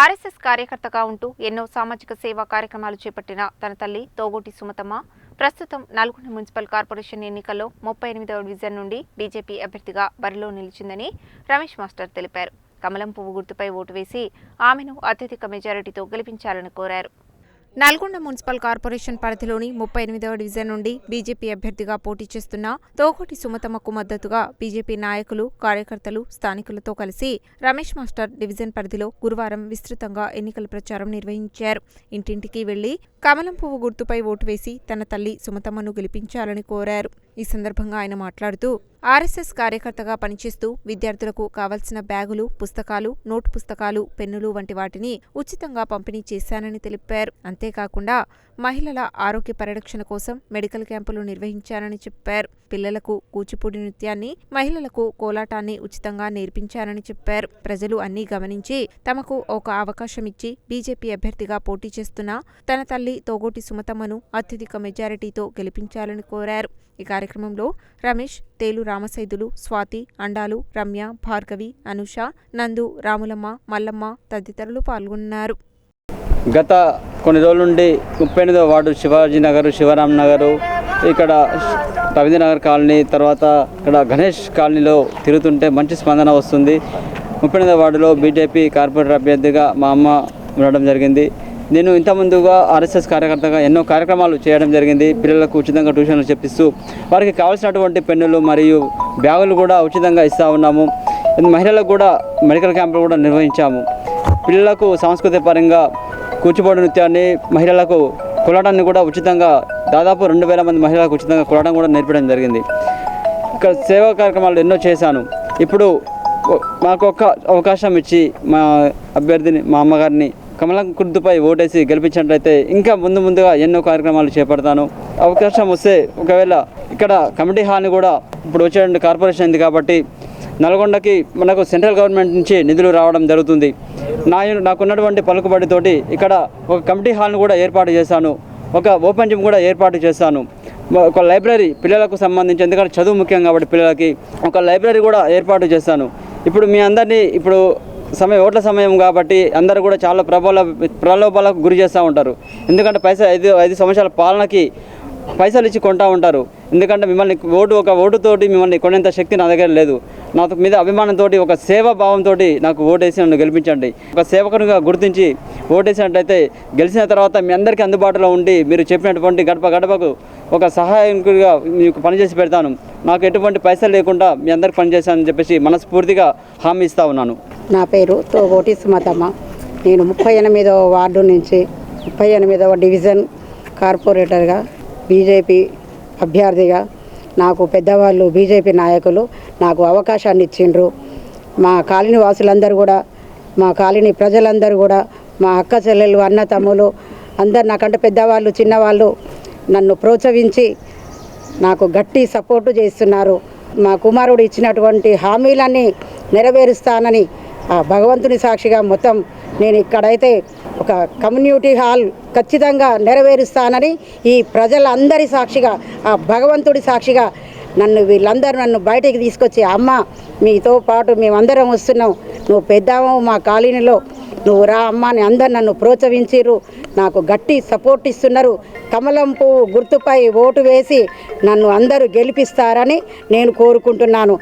RSS కార్యకర్తగా ఉంటూ ఎన్నో సామాజిక సేవా కార్యక్రమాలు చేపట్టిన తన తల్లి తోగోటి సుమతమ్మ ప్రస్తుతం నల్గొండ మున్సిపల్ కార్పొరేషన్ ఎన్నికల్లో ముప్పై ఎనిమిదవ డివిజన్ నుండి బీజేపీ అభ్యర్థిగా బరిలో నిలిచిందని రమేష్ మాస్టర్ తెలిపారు. కమలం పువ్వు గుర్తుపై ఓటు వేసి ఆమెను అత్యధిక మెజారిటీతో గెలిపించాలని కోరారు. నల్గొండ మున్సిపల్ కార్పొరేషన్ పరిధిలోని ముప్పై ఎనిమిదవ డివిజన్ నుండి బీజేపీ అభ్యర్థిగా పోటీ చేస్తున్న తోకోటి సుమతమ్మకు మద్దతుగా బీజేపీ నాయకులు కార్యకర్తలు స్థానికులతో కలిసి రమేష్ మాస్టర్ డివిజన్ పరిధిలో గురువారం విస్తృతంగా ఎన్నికల ప్రచారం నిర్వహించారు. ఇంటింటికి వెళ్ళి కమలం పువ్వు గుర్తుపై ఓటు వేసి తన తల్లి సుమతమ్మను గెలిపించాలని కోరారు. ఈ సందర్భంగా ఆయన మాట్లాడుతూ ఆర్ఎస్ఎస్ కార్యకర్తగా పనిచేస్తూ విద్యార్థులకు కావలసిన బ్యాగులు పుస్తకాలు నోట్ పుస్తకాలు పెన్నులు వంటి వాటిని ఉచితంగా పంపిణీ చేశానని తెలిపారు. అంతేకాకుండా మహిళల ఆరోగ్య పరిరక్షణ కోసం మెడికల్ క్యాంపులు నిర్వహించానని చెప్పారు. పిల్లలకు కూచిపూడి నృత్యాన్ని మహిళలకు కోలాటాన్ని ఉచితంగా నేర్పించానని చెప్పారు. ప్రజలు అన్నీ గమనించి తమకు ఒక అవకాశం ఇచ్చి బీజేపీ అభ్యర్థిగా పోటీ చేస్తున్న తన తల్లి తోగోటి సుమతమ్మను అత్యధిక మెజారిటీతో గెలిపించాలని కోరారు. ఈ కార్యక్రమంలో రమేష్ తేలు రామసైదులు స్వాతి అండాలు రమ్య భార్గవి అనుష నందు రాములమ్మ మల్లమ్మ తదితరులు పాల్గొన్నారు. గత కొన్ని రోజుల నుండి ముప్పై ఎనిమిదో వార్డు శివాజీ నగర్ శివరాం నగరు ఇక్కడ రవీంద్రనగర్ కాలనీ తర్వాత ఇక్కడ గణేష్ కాలనీలో తిరుగుతుంటే మంచి స్పందన వస్తుంది. ముప్పై ఎనిమిదో వార్డులో బీజేపీ కార్పొరేటర్ అభ్యర్థిగా మా అమ్మ ఉండడం జరిగింది. నేను ఇంత ముందుగా ఆర్ఎస్ఎస్ కార్యకర్తగా ఎన్నో కార్యక్రమాలు చేయడం జరిగింది. పిల్లలకు ఉచితంగా ట్యూషన్లు చెప్పిస్తూ వారికి కావాల్సినటువంటి పెన్నులు మరియు బ్యాగులు కూడా ఉచితంగా ఇస్తూ ఉన్నాము. మహిళలకు కూడా మెడికల్ క్యాంపులు కూడా నిర్వహించాము. పిల్లలకు సాంస్కృతిక పరంగా కూచిపూడి నృత్యాన్ని మహిళలకు కొలటాన్ని కూడా ఉచితంగా దాదాపు రెండు వేల మంది మహిళలకు ఉచితంగా కొలటం కూడా నేర్పడం జరిగింది. ఇక్కడ సేవా కార్యక్రమాలు ఎన్నో చేశాను. ఇప్పుడు మాకు ఒక అవకాశం ఇచ్చి మా అభ్యర్థిని మా అమ్మగారిని కమలం కుర్దుపై ఓటేసి గెలిపించినట్లయితే ఇంకా ముందు ముందుగా ఎన్నో కార్యక్రమాలు చేపడతాను. అవకాశం వస్తే ఒకవేళ ఇక్కడ కమిటీ హాల్ని కూడా ఇప్పుడు వచ్చే కార్పొరేషన్ ఉంది కాబట్టి నల్గొండకి మనకు సెంట్రల్ గవర్నమెంట్ నుంచి నిధులు రావడం జరుగుతుంది. నా నాకున్నటువంటి పలుకుబడితోటి ఇక్కడ ఒక కమిటీ హాల్ను కూడా ఏర్పాటు చేశాను. ఒక ఓపెన్ జిమ్ కూడా ఏర్పాటు చేశాను. ఒక లైబ్రరీ పిల్లలకు సంబంధించి ఎందుకంటే చదువు ముఖ్యం కాబట్టి పిల్లలకి ఒక లైబ్రరీ కూడా ఏర్పాటు చేశాను. ఇప్పుడు మీ అందరినీ ఇప్పుడు సమయం ఓట్ల సమయం కాబట్టి అందరూ కూడా చాలా ప్రబల ప్రలోభాలకు గురి చేస్తూ ఉంటారు. ఎందుకంటే పైసా ఐదు ఐదు సంవత్సరాల పాలనకి పైసలు ఇచ్చి కొంటా ఉంటారు. ఎందుకంటే మిమ్మల్ని ఓటు ఒక ఓటుతోటి మిమ్మల్ని కొనేంత శక్తి నా దగ్గర లేదు. నా మీద అభిమానంతో ఒక సేవా భావంతో నాకు ఓటేసి నన్ను గెలిపించండి. ఒక సేవకునిగా గుర్తించి ఓటేసినట్లయితే గెలిచిన తర్వాత మీ అందరికీ అందుబాటులో ఉండి మీరు చెప్పినటువంటి గడప గడపకు ఒక సహాయకుడిగా మీకు పనిచేసి పెడతాను. నాకు ఎటువంటి పైసలు లేకుండా మీ అందరికి పనిచేశానని చెప్పేసి మనస్ఫూర్తిగా హామీ ఇస్తా ఉన్నాను. నా పేరు తోగోటి సుమతమ్మ. నేను ముప్పై ఎనిమిదవ వార్డు నుంచి ముప్పై ఎనిమిదవ డివిజన్ కార్పొరేటర్గా బీజేపీ అభ్యర్థిగా నాకు పెద్దవాళ్ళు బీజేపీ నాయకులు నాకు అవకాశాన్ని ఇచ్చిండ్రు. మా కాలనీ వాసులందరూ కూడా మా కాలనీ ప్రజలందరూ కూడా మా అక్క చెల్లెలు అన్న తమ్ములు అందరు నాకంటే పెద్దవాళ్ళు చిన్నవాళ్ళు నన్ను ప్రోత్సహించి నాకు గట్టి సపోర్టు చేస్తున్నారు. మా కుమారుడు ఇచ్చినటువంటి హామీలన్నీ నెరవేరుస్తానని ఆ భగవంతుని సాక్షిగా మొత్తం నేను ఇక్కడైతే ఒక కమ్యూనిటీ హాల్ ఖచ్చితంగా నెరవేరుస్తానని ఈ ప్రజలందరి సాక్షిగా ఆ భగవంతుడి సాక్షిగా నన్ను వీళ్ళందరూ నన్ను బయటికి తీసుకొచ్చి అమ్మ మీతో పాటు మేమందరం వస్తున్నాం. నువ్వు పెద్దాము మా కాలనీలో నువ్వు రా అమ్మ అని అందరు నన్ను ప్రోత్సహించిర్రు. నాకు గట్టి సపోర్ట్ ఇస్తున్నారు. కమలం పువ్వు గుర్తుపై ఓటు వేసి నన్ను అందరూ గెలిపిస్తారని నేను కోరుకుంటున్నాను.